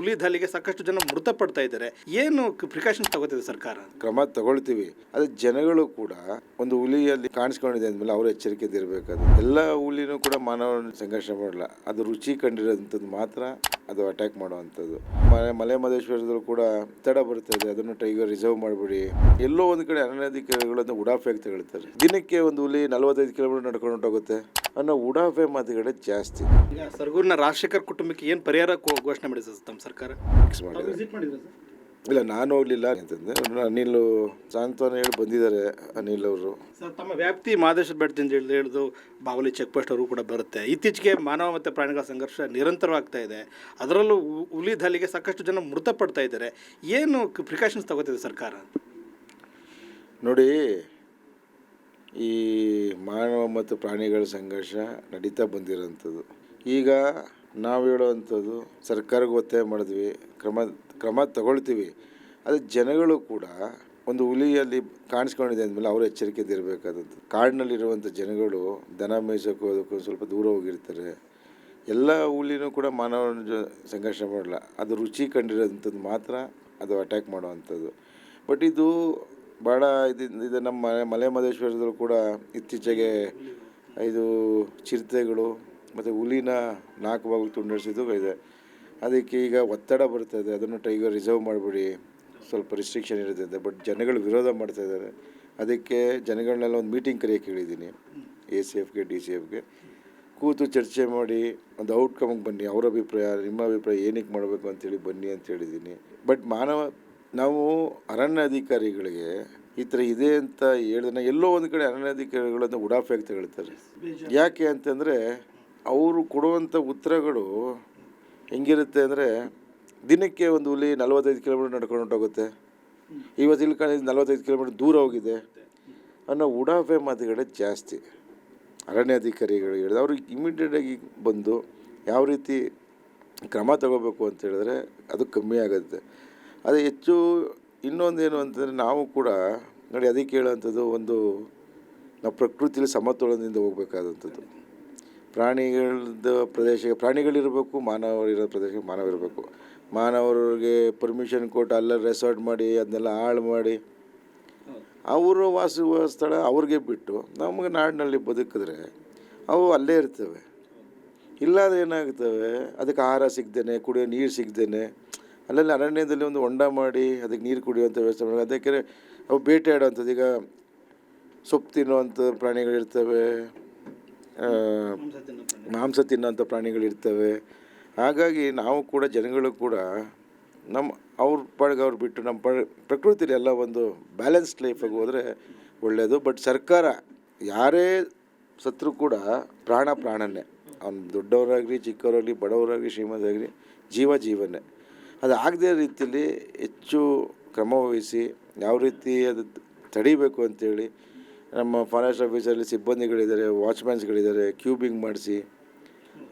ಹುಲಿ ದಾಳಿಗೆ ಸಾಕಷ್ಟು ಜನ ಮೃತಪಡ್ತಾ ಇದ್ದಾರೆ. ಏನು ಪ್ರಿಕಾಷನ್ಸ್ ತಗೋತಿದೆ ಸರ್ಕಾರ? ಕ್ರಮ ತಗೊಳ್ತೀವಿ. ಅದು ಜನಗಳು ಕೂಡ ಒಂದು ಹುಲಿಯಲ್ಲಿ ಕಾಣಿಸ್ಕೊಂಡಿದೆ ಅಂದಮೇಲೆ ಅವ್ರ ಎಚ್ಚರಿಕೆ ಇರಬೇಕು ಎಲ್ಲ ಹುಲಿನೂ ಕೂಡ ಮಾನವ ಸಂಘರ್ಷ ಮಾಡಲ್ಲ. ಅದು ರುಚಿ ಕಂಡಿರೋದಂಥದ್ದು ಮಾತ್ರ ಅದು ಅಟ್ಯಾಕ್ ಮಾಡುವಂಥದ್ದು. ಮಲೆ ಮಲೆ ಮಹದೇಶ್ವರದಲ್ಲೂ ಕೂಡ ತಡ ಬರ್ತದೆ ಅದನ್ನು ಟೈಗರ್ ರಿಸರ್ವ್ ಮಾಡಿಬಿಡಿ. ಎಲ್ಲೋ ಒಂದು ಕಡೆ ಅನಧಿಕಾರಿಗಳನ್ನು ಉಡಾಫೆಗೆ ಹೇಳ್ತಾರೆ ದಿನಕ್ಕೆ ಒಂದು ಹುಲಿ ನಲವತ್ತೈದು ಕಿಲೋಮೀಟರ್ ನಡ್ಕೊಂಡು ಹೊಂಟೋಗುತ್ತೆ ಅನ್ನೋ ಉಡಾಫೆ ಮಾತುಗಳೇ ಜಾಸ್ತಿ. ಈಗ ಸರ್ಗೂರಿನ ರಾಜಶೇಖರ್ ಕುಟುಂಬಕ್ಕೆ ಏನು ಪರಿಹಾರ ಘೋಷಣೆ ಸರ್ ತಮ್ಮ ಸರ್ಕಾರ? Fix sir? ಇಲ್ಲ ನಾನು ಹೋಗ್ಲಿಲ್ಲ ಅಂತಂದ್ರೆ ಅನಿಲ್ ಸಾಂತ್ವನ ಹೇಳಿ ಬಂದಿದ್ದಾರೆ ಅನಿಲ್ ಅವರು. ಸರ್ ತಮ್ಮ ವ್ಯಾಪ್ತಿ ಮಾದೇಶ್ವರ ಬೆಟ್ಟದಿಂದ ಹಿಡಿದು ಹಿಡಿದು ಬಾವಲಿ ಚೆಕ್ ಪೋಸ್ಟ್ ಅವರು ಕೂಡ ಬರುತ್ತೆ. ಇತ್ತೀಚೆಗೆ ಮಾನವ ಮತ್ತು ಪ್ರಾಣಿಗಳ ಸಂಘರ್ಷ ನಿರಂತರವಾಗ್ತಾ ಇದೆ. ಅದರಲ್ಲೂ ಹುಲಿ ದಾಲಿಗೆ ಸಾಕಷ್ಟು ಜನ ಮೃತಪಡ್ತಾ ಇದ್ದಾರೆ. ಏನು ಪ್ರಿಕಾಷನ್ಸ್ ತಗೋತಿದೆ ಸರ್ಕಾರ? ನೋಡಿ ಈ ಮಾನವ ಮತ್ತು ಪ್ರಾಣಿಗಳ ಸಂಘರ್ಷ ನಡೀತಾ ಬಂದಿರೋಂಥದ್ದು. ಈಗ ನಾವು ಹೇಳುವಂಥದ್ದು ಸರ್ಕಾರಕ್ಕೆ ಒತ್ತಾಯ ಮಾಡಿದ್ವಿ, ಕ್ರಮ ಕ್ರಮ ತಗೊಳ್ತೀವಿ. ಅದು ಜನಗಳು ಕೂಡ ಒಂದು ಹುಲಿಯಲ್ಲಿ ಕಾಣಿಸ್ಕೊಂಡಿದೆ ಅಂದಮೇಲೆ ಅವರು ಎಚ್ಚರಿಕೆಯಿಂದ ಇರಬೇಕಾದಂಥ ಕಾಡಿನಲ್ಲಿರುವಂಥ ಜನಗಳು ದನ ಮೇಯ್ಸೋಕೆ ಅದಕ್ಕೂ ಸ್ವಲ್ಪ ದೂರ ಹೋಗಿರ್ತಾರೆ. ಎಲ್ಲ ಹುಲಿನೂ ಕೂಡ ಮಾನವ ಜೊ, ಸಂಘರ್ಷ ಮಾಡಲ್ಲ. ಅದು ರುಚಿ ಕಂಡಿರೋಂಥದ್ದು ಮಾತ್ರ ಅದು ಅಟ್ಯಾಕ್ ಮಾಡುವಂಥದ್ದು. ಬಟ್ ಇದು ಭಾಳ ಇದು ಇದು ನಮ್ಮ ಮಲೆ ಮಲೆ ಕೂಡ ಇತ್ತೀಚೆಗೆ ಇದು ಚಿರತೆಗಳು ಮತ್ತು ಹುಲಿನ ನಾಲ್ಕು ಭಾಗ ತುಂಡರಿಸಿದ್ದು ಇದೆ. ಅದಕ್ಕೆ ಈಗ ಒತ್ತಡ ಬರ್ತದೆ ಅದನ್ನು ಟೈಗರ್ ರಿಸರ್ವ್ ಮಾಡಿಬಿಡಿ. ಸ್ವಲ್ಪ ರಿಸ್ಟ್ರಿಕ್ಷನ್ ಇರ್ತದೆ ಬಟ್ ಜನಗಳು ವಿರೋಧ ಮಾಡ್ತಾ ಇದ್ದಾರೆ. ಅದಕ್ಕೆ ಜನಗಳನ್ನೆಲ್ಲ ಒಂದು ಮೀಟಿಂಗ್ ಕರೆಯೋಕೆ ಹೇಳಿದ್ದೀನಿ. ಎ ಸಿ ಎಫ್ಗೆ ಡಿ ಸಿ ಎಫ್ಗೆ ಕೂತು ಚರ್ಚೆ ಮಾಡಿ ಒಂದು ಔಟ್ಕಮ್ಗೆ ಬನ್ನಿ. ಅವ್ರ ಅಭಿಪ್ರಾಯ ನಿಮ್ಮ ಅಭಿಪ್ರಾಯ ಏನಕ್ಕೆ ಮಾಡಬೇಕು ಅಂತೇಳಿ ಬನ್ನಿ ಅಂತ ಹೇಳಿದ್ದೀನಿ. ಬಟ್ ಮಾನವ ನಾವು ಅರಣ್ಯ ಅಧಿಕಾರಿಗಳಿಗೆ ಈ ಥರ ಇದೆ ಅಂತ ಹೇಳಿದ್ರೆ ಎಲ್ಲೋ ಒಂದು ಕಡೆ ಅರಣ್ಯ ಅಧಿಕಾರಿಗಳನ್ನು ಆಗಿ ತಗೊಳ್ತಾರೆ ಯಾಕೆ ಅಂತಂದರೆ ಅವರು ಕೊಡುವಂಥ ಉತ್ತರಗಳು ಹೆಂಗಿರುತ್ತೆ ಅಂದರೆ ದಿನಕ್ಕೆ ಒಂದು ಹುಲಿ ನಲವತ್ತೈದು ಕಿಲೋಮೀಟರ್ ನಡ್ಕೊಂಡು ಹೊಂಟೋಗುತ್ತೆ ಇವತ್ತು ಇಲ್ಲಿ ಕಾಣ ನಲವತ್ತೈದು ಕಿಲೋಮೀಟರ್ ದೂರ ಹೋಗಿದೆ. ಅನ್ನೋ ಉಡಾಫೆ ಮಾತುಗಳೇ ಜಾಸ್ತಿ. ಅರಣ್ಯಾಧಿಕಾರಿಗಳು ಹೇಳಿದ್ರು ಅವರು ಇಮಿಡಿಯೇಟಾಗಿ ಬಂದು ಯಾವ ರೀತಿ ಕ್ರಮ ತಗೋಬೇಕು ಅಂತ ಹೇಳಿದ್ರೆ ಅದು ಕಮ್ಮಿ ಆಗುತ್ತೆ. ಅದು ಹೆಚ್ಚು ಇನ್ನೊಂದೇನು ಅಂತಂದರೆ ನಾವು ಕೂಡ ನೋಡಿ ಅದಕ್ಕೆ ಹೇಳೋವಂಥದ್ದು ಒಂದು ನಾವು ಪ್ರಕೃತಿಯಲ್ಲಿ ಸಮತೋಲನದಿಂದ ಹೋಗ್ಬೇಕಾದಂಥದ್ದು. ಪ್ರಾಣಿಗಳದ್ದು ಪ್ರದೇಶಕ್ಕೆ ಪ್ರಾಣಿಗಳಿರಬೇಕು, ಮಾನವರಿರೋ ಪ್ರದೇಶಕ್ಕೆ ಮಾನವರಿರಬೇಕು. ಮಾನವರಿಗೆ ಪರ್ಮಿಷನ್ ಕೊಟ್ಟು ಅಲ್ಲ ರೆಸಾರ್ಟ್ ಮಾಡಿ, ಅದನ್ನೆಲ್ಲ ಹಾಳು ಮಾಡಿ, ಅವರು ವಾಸಿಸುವ ಸ್ಥಳ ಅವ್ರಿಗೆ ಬಿಟ್ಟು ನಮಗೆ ನಾಡಿನಲ್ಲಿ ಬದುಕಿದ್ರೆ ಅವು ಅಲ್ಲೇ ಇರ್ತವೆ. ಇಲ್ಲಾಂದ್ರೆ ಏನಾಗ್ತವೆ? ಅದಕ್ಕೆ ಆಹಾರ ಸಿಗ್ದೇನೆ, ಕುಡಿಯೋ ನೀರು ಸಿಗ್ದೇನೆ. ಅಲ್ಲೆಲ್ಲ ಅರಣ್ಯದಲ್ಲಿ ಒಂದು ಹೊಂಡ ಮಾಡಿ ಅದಕ್ಕೆ ನೀರು ಕುಡಿಯುವಂಥ ವ್ಯವಸ್ಥೆ ಮಾಡಿ ಅದಕ್ಕೆ ಅವು ಬೇಟೆಯಾಡುವಂಥದ್ದು ಈಗ ಸೊಪ್ಪು ತಿನ್ನುವಂಥ ಪ್ರಾಣಿಗಳಿರ್ತವೆ ಮಾಂಸ ತಿನ್ನೋಂಥ ಪ್ರಾಣಿಗಳಿರ್ತವೆ. ಹಾಗಾಗಿ ನಾವು ಕೂಡ ಜನಗಳು ಕೂಡ ನಮ್ಮ ಅವ್ರ ಪಾಡಿಗೆ ಅವ್ರು ಬಿಟ್ಟು ನಮ್ಮ ಪಾಡ ಪ್ರಕೃತಿಲಿ ಎಲ್ಲ ಒಂದು ಬ್ಯಾಲೆನ್ಸ್ಡ್ ಲೈಫಾಗಿ ಹೋದರೆ ಒಳ್ಳೆಯದು ಬಟ್ ಸರ್ಕಾರ ಯಾರೇ ಸತ್ರು ಕೂಡ ಪ್ರಾಣ ಪ್ರಾಣನೇ. ಅವ್ನು ದೊಡ್ಡವರಾಗಲಿ, ಚಿಕ್ಕವರಾಗಲಿ, ಬಡವರಾಗಲಿ, ಶ್ರೀಮಂತರಾಗಲಿ ಜೀವ ಜೀವನೇ. ಅದು ಆಗದೇ ರೀತಿಯಲ್ಲಿ ಹೆಚ್ಚು ಕ್ರಮವಹಿಸಿ ಯಾವ ರೀತಿ ಅದು ತಡಿಬೇಕು ಅಂತೇಳಿ ನಮ್ಮ ಫಾರೆಸ್ಟ್ ಆಫೀಸಲ್ಲಿ ಸಿಬ್ಬಂದಿಗಳಿದ್ದಾರೆ ವಾಚ್ಮ್ಯಾನ್ಸ್ಗಳಿದ್ದಾರೆ ಕ್ಯೂಬಿಂಗ್ ಮಾಡಿಸಿ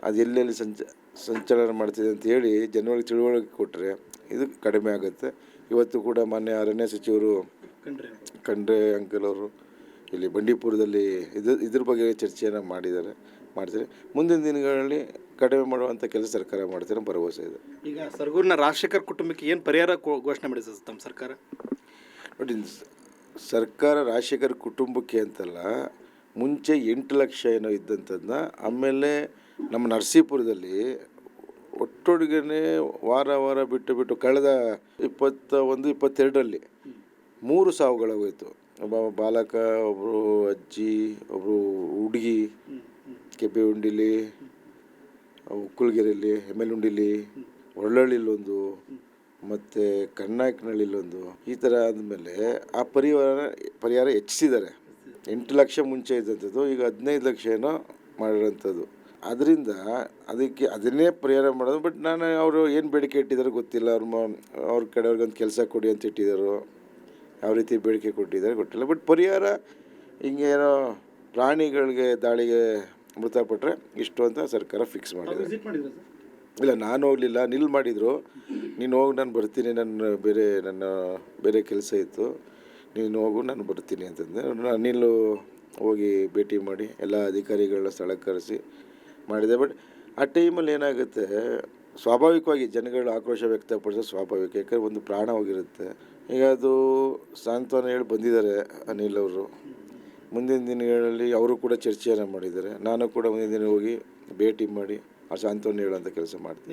ಅದು ಎಲ್ಲೆಲ್ಲಿ ಸಂಚ ಸಂಚಲನ ಮಾಡ್ತಿದೆ ಅಂತ ಹೇಳಿ ಜನಗಳಿಗೆ ತಿಳುವಳಿಕೆ ಕೊಟ್ಟರೆ ಇದು ಕಡಿಮೆ ಆಗುತ್ತೆ. ಇವತ್ತು ಕೂಡ ಮಾನ್ಯ ಅರಣ್ಯ ಸಚಿವರು ಖಂಡ್ರೆ. ಅಂಕಲ್ ಅವರು ಇಲ್ಲಿ ಬಂಡೀಪುರದಲ್ಲಿ ಇದು ಇದ್ರ ಬಗ್ಗೆ ಚರ್ಚೆಯನ್ನು ಮಾಡಿದ್ದಾರೆ ಮಾಡ್ತಾರೆ ಮುಂದಿನ ದಿನಗಳಲ್ಲಿ ಕಡಿಮೆ ಮಾಡುವಂಥ ಕೆಲಸ ಸರ್ಕಾರ ಮಾಡ್ತಾರೆ ಭರವಸೆ ಇದೆ. ಈಗ ಸರ್ಗೂರಿನ ರಾಜಶೇಖರ್ ಕುಟುಂಬಕ್ಕೆ ಏನು ಪರಿಹಾರ ಘೋಷಣೆ ಮಾಡಿದೆ ತಮ್ಮ ಸರ್ಕಾರ? ನೋಡಿ ಸರ್ಕಾರ ರಾಜಶೇಖರ್ ಕುಟುಂಬಕ್ಕೆ ಅಂತಲ್ಲ, ಮುಂಚೆ ಎಂಟು ಲಕ್ಷ ಏನೋ ಇದ್ದಂಥದ್ದನ್ನ ಆಮೇಲೆ ನಮ್ಮ ನರಸೀಪುರದಲ್ಲಿ ಒಟ್ಟೊಟ್ಟಿಗೆ ವಾರ ವಾರ ಬಿಟ್ಟು ಬಿಟ್ಟು ಕಳೆದ ಇಪ್ಪತ್ತ ಒಂದು, ಇಪ್ಪತ್ತೆರಡರಲ್ಲಿ ಮೂರು ಸಾವುಗಳಾಗೋಯ್ತು ಒಬ್ಬ ಬಾಲಕ ಒಬ್ಬರು ಅಜ್ಜಿ ಒಬ್ಬರು ಹುಡುಗಿ ಕೆಬ್ಬೆ ಉಂಡಿಲಿ ಉಕ್ಕುಳಗೆರೆಯಲ್ಲಿ ಹೆಮ್ಮೆಲುಂಡಿಲಿ ಒಳ್ಳಳ್ಳಿಲೊಂದು ಮತ್ತು ಕಣ್ಣಾಕ್ನಳ್ಳಿಲೊಂದು, ಈ ಥರ ಆದಮೇಲೆ ಆ ಪರಿವಾರ, ಪರಿಹಾರ ಹೆಚ್ಚಿಸಿದ್ದಾರೆ. ಎಂಟು ಲಕ್ಷ ಮುಂಚೆ ಇದ್ದಂಥದ್ದು, ಈಗ ಹದಿನೈದು ಲಕ್ಷ ಏನೋ ಮಾಡಿರೋಂಥದ್ದು. ಅದರಿಂದ ಅದಕ್ಕೆ ಅದನ್ನೇ ಪರಿಹಾರ ಮಾಡೋದು, ಬಟ್ ನಾನು ಅವರು ಏನು ಬೇಡಿಕೆ ಇಟ್ಟಿದ್ದಾರೆ ಗೊತ್ತಿಲ್ಲ. ಅವ್ರ ಮ, ಅವ್ರ ಕಡೆಯವ್ರಿಗೊಂದು ಕೆಲಸ ಕೊಡಿ ಅಂತ ಇಟ್ಟಿದ್ದಾರೆ. ಯಾವ ರೀತಿ ಬೇಡಿಕೆ ಕೊಟ್ಟಿದ್ದಾರೆ ಗೊತ್ತಿಲ್ಲ. ಬಟ್ ಪರಿಹಾರ ಹಿಂಗೇನೋ ಪ್ರಾಣಿಗಳಿಗೆ ದಾಳಿಗೆ ಮೃತಪಟ್ಟರೆ ಇಷ್ಟು ಅಂತ ಸರ್ಕಾರ ಫಿಕ್ಸ್ ಮಾಡಿದೆ ಇಲ್ಲ, ನಾನು ಹೋಗಲಿಲ್ಲ, ನಿಲ್ ಮಾಡಿದರು. ನೀನು ಹೋಗಿ, ನಾನು ಬರ್ತೀನಿ ನನ್ನ ಬೇರೆ ನನ್ನ ಬೇರೆ ಕೆಲಸ ಇತ್ತು. ನೀನು ಹೋಗು, ನಾನು ಬರ್ತೀನಿ ಅಂತಂದೆ. ಅನಿಲು ಹೋಗಿ ಭೇಟಿ ಮಾಡಿ, ಎಲ್ಲ ಅಧಿಕಾರಿಗಳನ್ನ ಸ್ಥಳಕ್ಕೆ ಕರೆಸಿ ಮಾಡಿದೆ. ಬಟ್ ಆ ಟೈಮಲ್ಲಿ ಏನಾಗುತ್ತೆ, ಸ್ವಾಭಾವಿಕವಾಗಿ ಜನಗಳು ಆಕ್ರೋಶ ವ್ಯಕ್ತಪಡಿಸೋದು ಸ್ವಾಭಾವಿಕ, ಯಾಕಂದರೆ ಒಂದು ಪ್ರಾಣ ಹೋಗಿರುತ್ತೆ. ಈಗ ಅದು ಸಾಂತ್ವನ ಹೇಳಿ ಬಂದಿದ್ದಾರೆ ಅನಿಲ್ ಅವರು. ಮುಂದಿನ ದಿನಗಳಲ್ಲಿ ಅವರು ಕೂಡ ಚರ್ಚೆಯನ್ನು ಮಾಡಿದ್ದಾರೆ. ನಾನು ಕೂಡ ಮುಂದಿನ ದಿನ ಹೋಗಿ ಭೇಟಿ ಮಾಡಿ ಆ ಸಾಂತ್ವನ ಹೇಳುವಂಥ ಕೆಲಸ ಮಾಡ್ತೀನಿ.